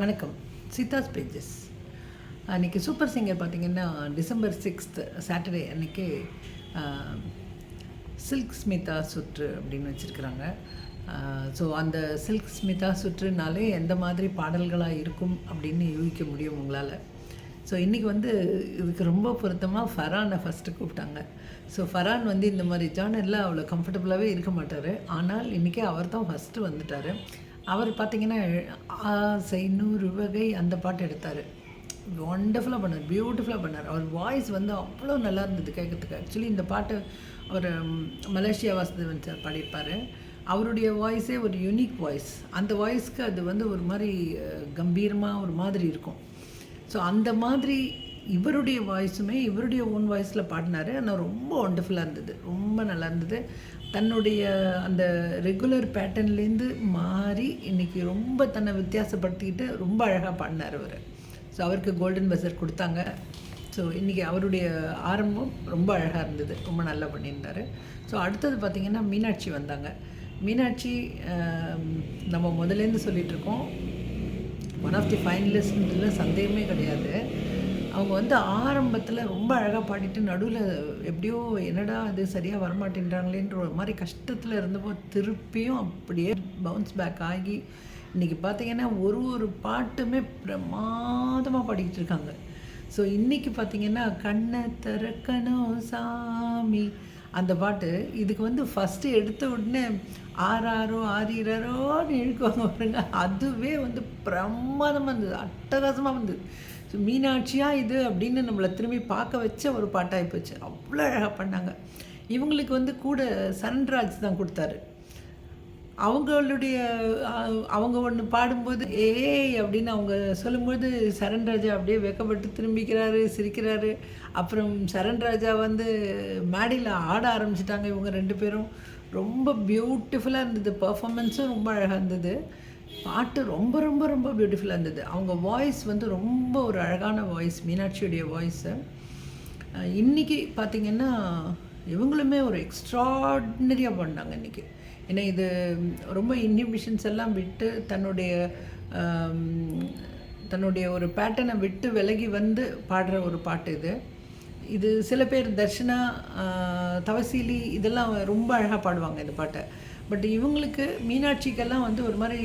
வணக்கம். சீதாஸ் பேஜஸ். அன்றைக்கி super singer பார்த்திங்கன்னா டிசம்பர் சிக்ஸ்த் சாட்டர்டே அன்றைக்கி சில்க் ஸ்மிதா சுற்று அப்படின்னு வச்சுருக்குறாங்க. ஸோ அந்த சில்க் ஸ்மிதா சுற்றுனாலே எந்த மாதிரி பாடல்களாக இருக்கும் அப்படின்னு யூகிக்க முடியும் உங்களால். ஸோ இன்றைக்கி வந்து இதுக்கு ரொம்ப பொருத்தமாக ஃபரானை ஃபஸ்ட்டு கூப்பிட்டாங்க. ஸோ ஃபரான் வந்து இந்த மாதிரி ஜானரில் அவ்வளோ கம்ஃபர்டபுளாகவே இருக்க மாட்டார். ஆனால் இன்றைக்கி அவர் தான் ஃபஸ்ட்டு வந்துட்டார். அவர் பார்த்தீங்கன்னா ஆசை நூறு வகை அந்த பாட்டு எடுத்தார். ஒண்டர்ஃபுல்லாக பண்ணார் பியூட்டிஃபுல்லாக பண்ணார். அவர் வாய்ஸ் வந்து அவ்வளோ நல்லா இருந்தது கேட்கறதுக்கு. ஆக்சுவலி இந்த பாட்டு அவர் மலேசியா வாசுதேவன் சார் பாடியிருப்பார். அவருடைய வாய்ஸே ஒரு யூனிக் வாய்ஸ் அந்த வாய்ஸ்க்கு அது வந்து ஒரு மாதிரி கம்பீரமாக ஒரு மாதிரி இருக்கும். ஸோ அந்த மாதிரி இவருடைய வாய்ஸுமே இவருடைய ஓன் வாய்ஸில் பாடினார். ஆனால் ரொம்ப ஒண்டர்ஃபுல்லாக இருந்தது. ரொம்ப நல்லா இருந்தது. தன்னுடைய அந்த ரெகுலர் பேட்டர்ன்லேருந்து மாறி இன்னைக்கு ரொம்ப தன்னை வித்தியாசப்படுத்திக்கிட்டு ரொம்ப அழகாக பாடினார் அவர். ஸோ அவருக்கு கோல்டன் பஸர் கொடுத்தாங்க. ஸோ இன்றைக்கி அவருடைய ஆரம்பம் ரொம்ப அழகாக இருந்தது. ரொம்ப நல்லா பண்ணியிருந்தார். ஸோ அடுத்தது பார்த்திங்கன்னா மீனாட்சி வந்தாங்க. மீனாட்சி நம்ம முதலேருந்து சொல்லிகிட்ருக்கோம் ஒன் ஆஃப் தி ஃபைனலிஸ்ட்ன்றதுல சந்தேகமே கிடையாது. அவங்க வந்து ஆரம்பத்தில் ரொம்ப அழகாக பாடிட்டு நடுவில் எப்படியோ என்னடா அது சரியாக வரமாட்டேன்றாங்களேன்ற ஒரு மாதிரி கஷ்டத்தில் இருந்தப்போ திருப்பியும் அப்படியே பவுன்ஸ் பேக் ஆகி இன்றைக்கி பார்த்தீங்கன்னா ஒரு ஒரு பாட்டுமே பிரமாதமாக பாடிக்கிட்டு இருக்காங்க. ஸோ இன்றைக்கி பார்த்தீங்கன்னா கண்ணை திறக்கணும் சாமி அந்த பாட்டு இதுக்கு வந்து ஃபஸ்ட்டு எடுத்த உடனே ஆறாரோ ஆறீரரோன்னு இழுக்குவாங்க பாருங்க. அதுவே வந்து பிரமாதமாக இருந்தது அட்டகாசமாக இருந்தது. ஸோ மீனாட்சியாக இது அப்படின்னு நம்மளை திரும்பி பார்க்க வச்ச ஒரு பாட்டாகி போச்சு. அவ்வளோ அழகாக பண்ணாங்க. இவங்களுக்கு வந்து கூட சரண்ராஜ் தான் கொடுத்தாரு. அவங்களுடைய அவங்க ஒன்று பாடும்போது ஏய் அப்படின்னு அவங்க சொல்லும்போது சரண்ராஜா அப்படியே வெக்கப்பட்டு திரும்பிக்கிறாரு சிரிக்கிறாரு. அப்புறம் சரண்ராஜா வந்து மேடையில் ஆட ஆரம்பிச்சிட்டாங்க இவங்க ரெண்டு பேரும். ரொம்ப பியூட்டிஃபுல்லாக இருந்தது. பர்ஃபாமன்ஸும் ரொம்ப அழகாக இருந்தது. பாட்டு ரொம்ப ரொம்ப ரொம்ப பியூட்டிஃபுல்லாக இருந்தது. அவங்க வாய்ஸ் வந்து ரொம்ப ஒரு அழகான வாய்ஸ் மீனாட்சியுடைய வாய்ஸு இன்றைக்கி பார்த்திங்கன்னா இவங்களுமே ஒரு எக்ஸ்ட்ராடினரியாக பண்ணாங்க இன்றைக்கி ஏன்னா இது ரொம்ப இன்ஹிபிஷன்ஸ் எல்லாம் விட்டு தன்னுடைய தன்னுடைய ஒரு பேட்டர்னை விட்டு விலகி வந்து பாடுற ஒரு பாட்டு இது. இது சில பேர் தர்ஷனா தவசீலி இதெல்லாம் ரொம்ப அழகாக பாடுவாங்க இந்த பாட்டை. பட் இவங்களுக்கு மீனாட்சிக்கெல்லாம் வந்து ஒரு மாதிரி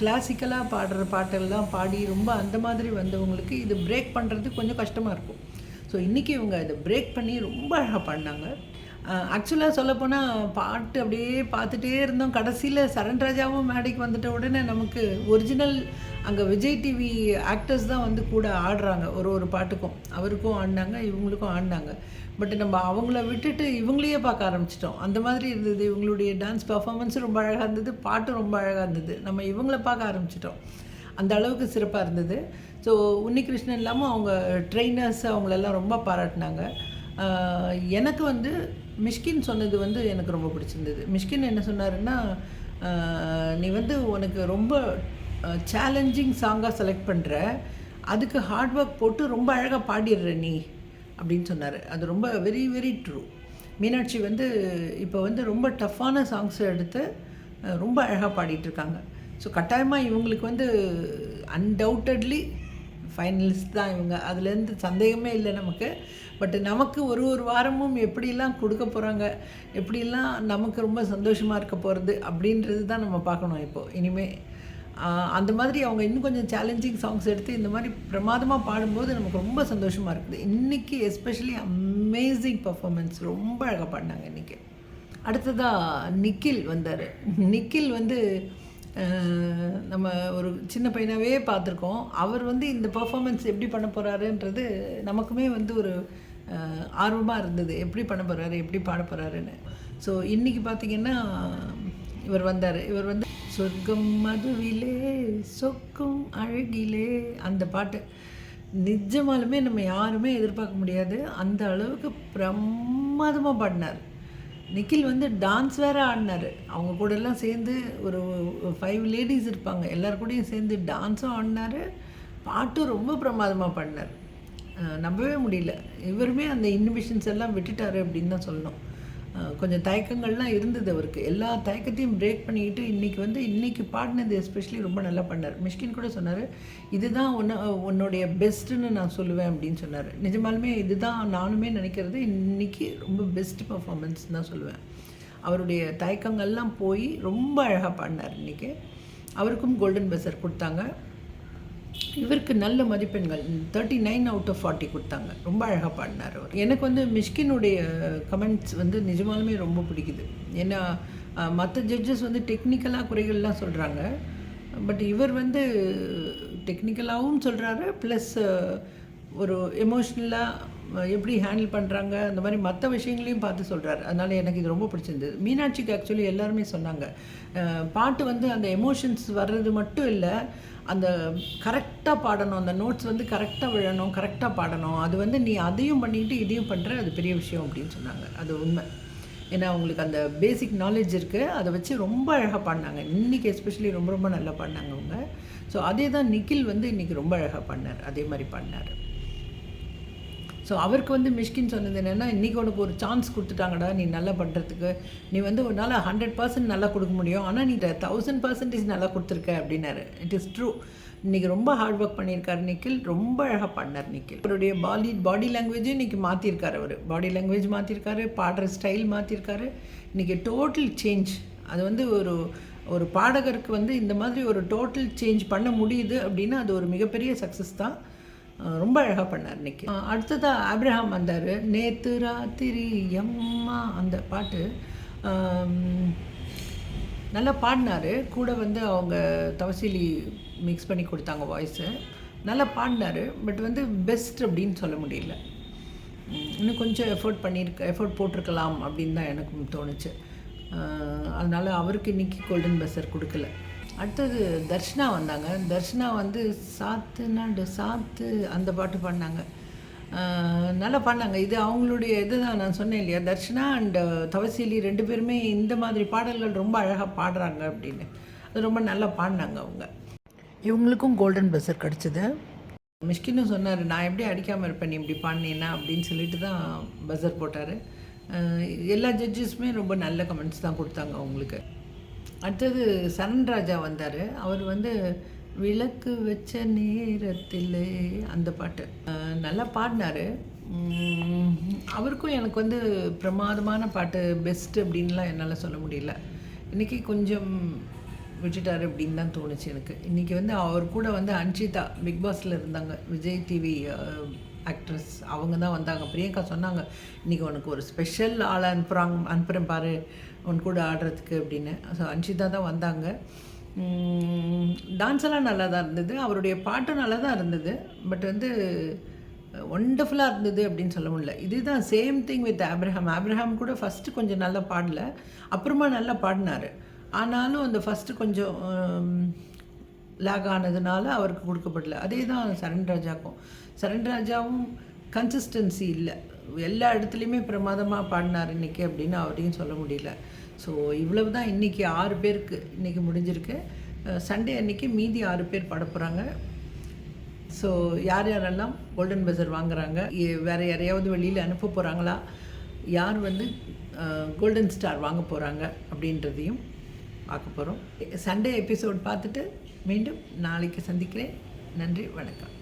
கிளாசிக்கலாக பாடுற பாட்டெல்லாம் பாடி ரொம்ப அந்த மாதிரி வந்தவங்களுக்கு இது பிரேக் பண்ணுறது கொஞ்சம் கஷ்டமாக இருக்கும். ஸோ இன்றைக்கி இவங்க இதை பிரேக் பண்ணி ரொம்ப அழகாக பாடினாங்க. ஆக்சுவலாக சொல்லப்போனால் பாட்டு அப்படியே பார்த்துட்டே இருந்தோம். கடைசியில் சரண்ராஜாவும் மேடைக்கு வந்துட்ட உடனே நமக்கு ஒரிஜினல் அங்கே விஜய் டிவி ஆக்டர்ஸ் தான் வந்து கூட ஆடுறாங்க. ஒரு ஒரு பாட்டுக்கும். அவருக்கும் ஆடினாங்க இவங்களுக்கும் ஆடினாங்க. பட் நம்ம அவங்கள விட்டுட்டு இவங்களையே பார்க்க ஆரம்பிச்சிட்டோம். அந்த மாதிரி இருந்தது. இவங்களுடைய டான்ஸ் பர்ஃபாமன்ஸும் ரொம்ப அழகாக இருந்தது. பாட்டும் ரொம்ப அழகாக இருந்தது. நம்ம இவங்கள பார்க்க ஆரம்பிச்சிட்டோம். அந்த அளவுக்கு சிறப்பாக இருந்தது. ஸோ உன்னிகிருஷ்ணன் இல்லாமல் அவங்க ட்ரெயினர்ஸ் அவங்களெல்லாம் ரொம்ப பாராட்டினாங்க. எனக்கு வந்து மிஷ்கின் சொன்னது வந்து எனக்கு ரொம்ப பிடிச்சிருந்தது. மிஷ்கின் என்ன சொன்னாருன்னா நீ வந்து உனக்கு ரொம்ப சேலஞ்சிங் சாங்காக செலக்ட் பண்ணுற அதுக்கு ஹார்ட் ஒர்க் போட்டு ரொம்ப அழகாக பாடிடுற நீ அப்படின்னு சொன்னார். அது ரொம்ப வெரி வெரி ட்ரூ மீனாட்சி வந்து இப்போ வந்து ரொம்ப டஃப்பான சாங்ஸ் எடுத்து ரொம்ப அழகாக பாடிட்டுருக்காங்க ஸோ கட்டாயமாக இவங்களுக்கு வந்து அன்டவுட்டட்லி ஃபைனலிஸ்ட் தான் இவங்க. அதுலேருந்து சந்தேகமே இல்லை நமக்கு. பட் நமக்கு ஒரு ஒரு வாரமும் எப்படிலாம் கொடுக்க போகிறாங்க எப்படிலாம் நமக்கு ரொம்ப சந்தோஷமாக இருக்க போகிறது அப்படின்றது தான் நம்ம பார்க்கணும் இப்போது இனிமேல் அந்த மாதிரி அவங்க இன்னும் கொஞ்சம் சேலஞ்சிங் சாங்ஸ் எடுத்து இந்த மாதிரி பிரமாதமாக பாடும்போது நமக்கு ரொம்ப சந்தோஷமாக இருக்குது. இன்றைக்கி எஸ்பெஷலி அமேசிங் பர்ஃபாமன்ஸ் ரொம்ப அழகாக பாடினாங்க இன்றைக்கி அடுத்ததாக நிக்கில் வந்தார். நிக்கில் வந்து நம்ம ஒரு சின்ன பையனாகவே பார்த்துருக்கோம். அவர் வந்து இந்த பர்ஃபாமன்ஸ் எப்படி பண்ண போகிறாருன்றது நமக்குமே வந்து ஒரு ஆர்வமாக இருந்தது. எப்படி பண்ண போகிறாரு எப்படி பாட போகிறாருன்னு ஸோ இன்றைக்கி பார்த்திங்கன்னா இவர் வந்தார். இவர் வந்து சொர்க்கம் மதுவிலே சொக்கும் அழகிலே அந்த பாட்டு. நிஜமாலுமே நம்ம யாருமே எதிர்பார்க்க முடியாது. அந்த அளவுக்கு பிரமாதமாக பாடினார். நிக்கில் வந்து டான்ஸ் வேற ஆடினார். அவங்க கூட எல்லாம் சேர்ந்து ஒரு ஃபைவ் லேடிஸ் இருப்பாங்க. எல்லார் கூடயும் சேர்ந்து டான்ஸும் ஆடினார். பாட்டும் ரொம்ப பிரமாதமாக பாடினார். நம்பவே முடியல. இவருமே அந்த இன்னிபிஷன்ஸ் எல்லாம் விட்டுட்டாரு அப்படின்னு தான் சொல்லணும். கொஞ்சம் தயக்கங்கள்லாம் இருந்தது அவருக்கு. எல்லா தயக்கத்தையும் பிரேக் பண்ணிக்கிட்டு இன்றைக்கி வந்து இன்றைக்கி பாடினது எஸ்பெஷலி ரொம்ப நல்லா பண்ணார். மிஷ்கின் கூட சொன்னார் இதுதான் உன்ன உன்னுடைய பெஸ்ட்டுன்னு நான் சொல்லுவேன் அப்படின்னு சொன்னார். நிஜமாலுமே இதுதான் நானுமே நினைக்கிறது இன்றைக்கி ரொம்ப பெஸ்ட் பர்ஃபார்மன்ஸ் தான் சொல்லுவேன். அவருடைய தயக்கங்கள்லாம் போய் ரொம்ப அழகாக பாடினார் இன்றைக்கி அவருக்கும் கோல்டன் பெசர் கொடுத்தாங்க. இவருக்கு நல்ல மதிப்பெண்கள். Thirty nine out of forty கொடுத்தாங்க. ரொம்ப அழகாக பாடினார் அவர். எனக்கு வந்து மிஷ்கினுடைய கமெண்ட்ஸ் வந்து நிஜமாலுமே ரொம்ப பிடிக்குது. ஏன்னா மற்ற ஜட்ஜஸ் வந்து டெக்னிக்கலாக குறைகள்லாம் சொல்கிறாங்க பட் இவர் வந்து டெக்னிக்கலாகவும் சொல்கிறாரு ப்ளஸ் ஒரு எமோஷ்னலாக எப்படி ஹேண்டில் பண்ணுறாங்க அந்த மாதிரி மற்ற விஷயங்களையும் பார்த்து சொல்கிறார் அதனால் எனக்கு இது ரொம்ப பிடிச்சிருந்தது. மீனாட்சிக்கு ஆக்சுவலி எல்லாருமே சொன்னாங்க. பாட்டு வந்து அந்த எமோஷன்ஸ் வர்றது மட்டும் இல்லை அந்த கரெக்டாக பாடணும் அந்த நோட்ஸ் வந்து கரெக்டாக விழணும் கரெக்டாக பாடணும். அது வந்து நீ அதையும் பண்ணிக்கிட்டு இதையும் பண்ணுற அது பெரிய விஷயம் அப்படின்னு சொன்னாங்க. அது உண்மை. ஏன்னா அவங்களுக்கு அந்த பேசிக் நாலேஜ் இருக்குது அதை வச்சு ரொம்ப அழகாக பாடினாங்க. இன்றைக்கி எஸ்பெஷலி ரொம்ப ரொம்ப நல்லா பாடினாங்க அவங்க. ஸோ அதே தான் நிக்கில் வந்து இன்றைக்கி ரொம்ப அழகாக பாடினார். அதே மாதிரி பாடினார். ஸோ அவருக்கு வந்து மிஷ்கின் சொன்னது என்னென்னா இன்றைக்கி உனக்கு ஒரு சான்ஸ் கொடுத்துட்டாங்கடா நீ நல்லா பண்ணுறதுக்கு நீ வந்து உன்னால் ஹண்ட்ரட் பர்சன்ட் நல்லா கொடுக்க முடியும். ஆனால் நீ தௌசண்ட் பர்சன்டேஜ் நல்லா கொடுத்துருக்க அப்படின்னாரு. இட் இஸ் ட்ரூ இன்றைக்கி ரொம்ப ஹார்ட் ஒர்க் பண்ணியிருக்காரு நிக்கில். ரொம்ப அழகாக பண்ணார் நிக்கில். அவருடைய பாடி பாடி லாங்குவேஜும் இன்றைக்கி மாற்றிருக்காரு அவர். பாடி லாங்குவேஜ் மாற்றிருக்காரு பாடுற ஸ்டைல் மாற்றிருக்காரு இன்றைக்கி டோட்டல் சேஞ்ச் அது வந்து ஒரு ஒரு பாடகருக்கு வந்து இந்த மாதிரி ஒரு டோட்டல் சேஞ்ச் பண்ண முடியுது அப்படின்னா அது ஒரு மிகப்பெரிய சக்ஸஸ் தான். ரொம்ப அழகாக பண்ணார் இன்னைக்கு. அடுத்ததாக அப்ரஹாம் வந்தார். நேத்து ராத்திரி எம்மா அந்த பாட்டு நல்லா பாடினாரு. கூட வந்து அவங்க தவசிலி மிக்ஸ் பண்ணி கொடுத்தாங்க வாய்ஸு நல்லா பாடினாரு. பட் வந்து பெஸ்ட் அப்படின்னு சொல்ல முடியல. இன்னும் கொஞ்சம் எஃபோர்ட் பண்ணியிருக்க எஃபோர்ட் போட்டிருக்கலாம் அப்படின்னு தான் எனக்கும் தோணுச்சு. அதனால் அவருக்கு இன்னைக்கு கோல்டன் பெஸ்டர் கொடுக்கல. அடுத்தது தர்ஷனா வந்தாங்க. தர்ஷனா வந்து சாத்து நாடு சாத்து அந்த பாட்டு பாடினாங்க. நல்லா பாடினாங்க. இது அவங்களுடைய இதுதான் நான் சொன்னேன் இல்லையா? தர்ஷனா அண்ட் தவசீலி ரெண்டு பேருமே இந்த மாதிரி பாடல்கள் ரொம்ப அழகாக பாடுறாங்க அப்படின்னு. அது ரொம்ப நல்லா பாடினாங்க அவங்க. இவங்களுக்கும் கோல்டன் பஸ்ஸர் கிடச்சிது. மிஷ்கினும் சொன்னார் நான் எப்படி அடிக்காமல் இருப்பேன்? நீ இப்படி பாடினேன்னா? அப்படின்னு சொல்லிட்டு தான் பஸ்ஸர் போட்டார். எல்லா ஜட்ஜஸுமே ரொம்ப நல்ல கமெண்ட்ஸ் தான் கொடுத்தாங்க அவங்களுக்கு. அடுத்தது சரண் ராஜா வந்தார். அவர் வந்து விளக்கு வச்ச நேரத்தில் அந்த பாட்டு. நல்லா பாடினார். அவருக்கும் எனக்கு வந்து பிரமாதமான பாட்டு பெஸ்ட் அப்படின்லாம் என்னால் சொல்ல முடியல. இன்றைக்கி கொஞ்சம் விட்டுட்டாரு அப்படின்னு தான் தோணுச்சு எனக்கு. இன்றைக்கி வந்து அவர் கூட வந்து அன்ஷிதா பிக் பாஸில் இருந்தாங்க. விஜய் டிவி ஆக்ட்ரஸ் அவங்க தான் வந்தாங்க. பிரியங்கா சொன்னாங்க இன்றைக்கி உனக்கு ஒரு ஸ்பெஷல் ஆளை அனுப்புகிறாங்க அனுப்புகிறேன் பாரு உன் கூட ஆடுறதுக்கு அப்படின்னு. ஸோ அன்ஷிதா தான் வந்தாங்க. டான்ஸ் எல்லாம் நல்லா தான் இருந்தது. அவருடைய பாட்டும் நல்லா தான் இருந்தது. பட் வந்து ஒண்டர்ஃபுல்லாக இருந்தது அப்படின்னு சொல்ல முடியல. இதுதான் same thing with Abraham Abraham கூட ஃபஸ்ட்டு கொஞ்சம் நல்லா பாடல. அப்புறமா நல்லா பாடினார். ஆனாலும் அந்த ஃபஸ்ட்டு கொஞ்சம் லேக் ஆனதுனால அவருக்கு கொடுக்கப்படல. அதே தான் சரண் ராஜாக்கும். சரண் ராஜாவும் கன்சிஸ்டன்சி இல்லை. எல்லா இடத்துலையுமே பிரமாதமாக பாடினார் இன்றைக்கி அப்படின்னு அவரையும் சொல்ல முடியல. ஸோ இவ்வளவு தான் இன்றைக்கி ஆறு பேருக்கு இன்றைக்கி முடிஞ்சிருக்கு. சண்டே அன்றைக்கி மீதி ஆறு பேர் பாட போகிறாங்க ஸோ யார் யாரெல்லாம் கோல்டன் பஸர் வாங்குறாங்க? வேறு யாரையாவது வெளியில் அனுப்ப போகிறாங்களா யார் வந்து கோல்டன் ஸ்டார் வாங்க போகிறாங்க அப்படின்றதையும் பார்க்க போகிறோம் சண்டே எபிசோட் பார்த்துட்டு மீண்டும் நாளைக்கு சந்திக்கிறேன். நன்றி வணக்கம்.